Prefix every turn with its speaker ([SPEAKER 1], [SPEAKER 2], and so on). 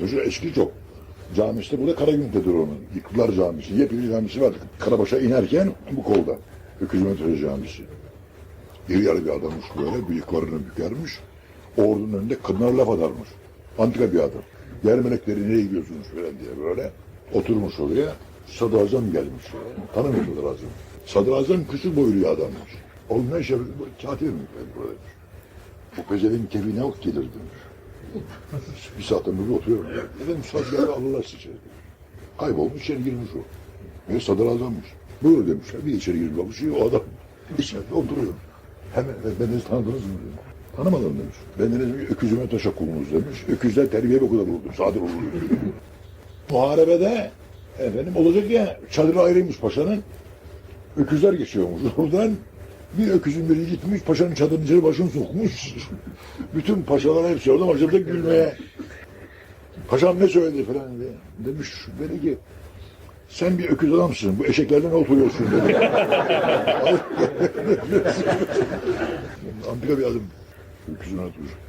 [SPEAKER 1] Taşı eski çok. Camisi burada Karagümrük'tedir onun. Yıktılar camisi. Yepyeni camisi var. Karabaş'a inerken bu kolda. Öküz Taşı camisi. İri yarı bir adammış böyle. Bıyıklarını bükermiş. Ordunun önünde kadınlara laf atarmış. Antika bir adam. Yer melekleri nereye gidiyorsunuz falan diye böyle. Oturmuş oraya. Sadrazam gelmiş. Tanımıyor sadrazam. Sadrazam kısa boylu bir adammış. Oğlum ne? Bu Katip mi? Buradaymış. Bu pezevenk keyfi ne vakit gelir demiş. Bir saatten burada oturuyorum. Efendim geldi alırlar sizi. Kaybolmuş içeri girmiş o. Ve sadrazammış. Buyur demişler. Bir içeri girmiş olmuş. O adam içeride oturuyor. Hemen ben beni tanıdınız mı dedim. Tanımadım demiş. Ben de dedim öküzüme taşa kulunuz demiş. Öküzler terbiye bu kadar oldu. Sadır olur. Muharebede efendim olacak ya çadırı ayrıymış paşanın. Öküzler geçiyormuş oradan. Bir öküzün biri gitmiş, paşanın çadırının içeri başını sokmuş. Bütün paşalar hepsi orada başladı gülmeye. Paşam ne söyledi falan diye. Demiş, dedi ki, sen bir öküz adamsın, bu eşeklerden oturuyorsun dedi. Antika bir adım. Öküzün oturur.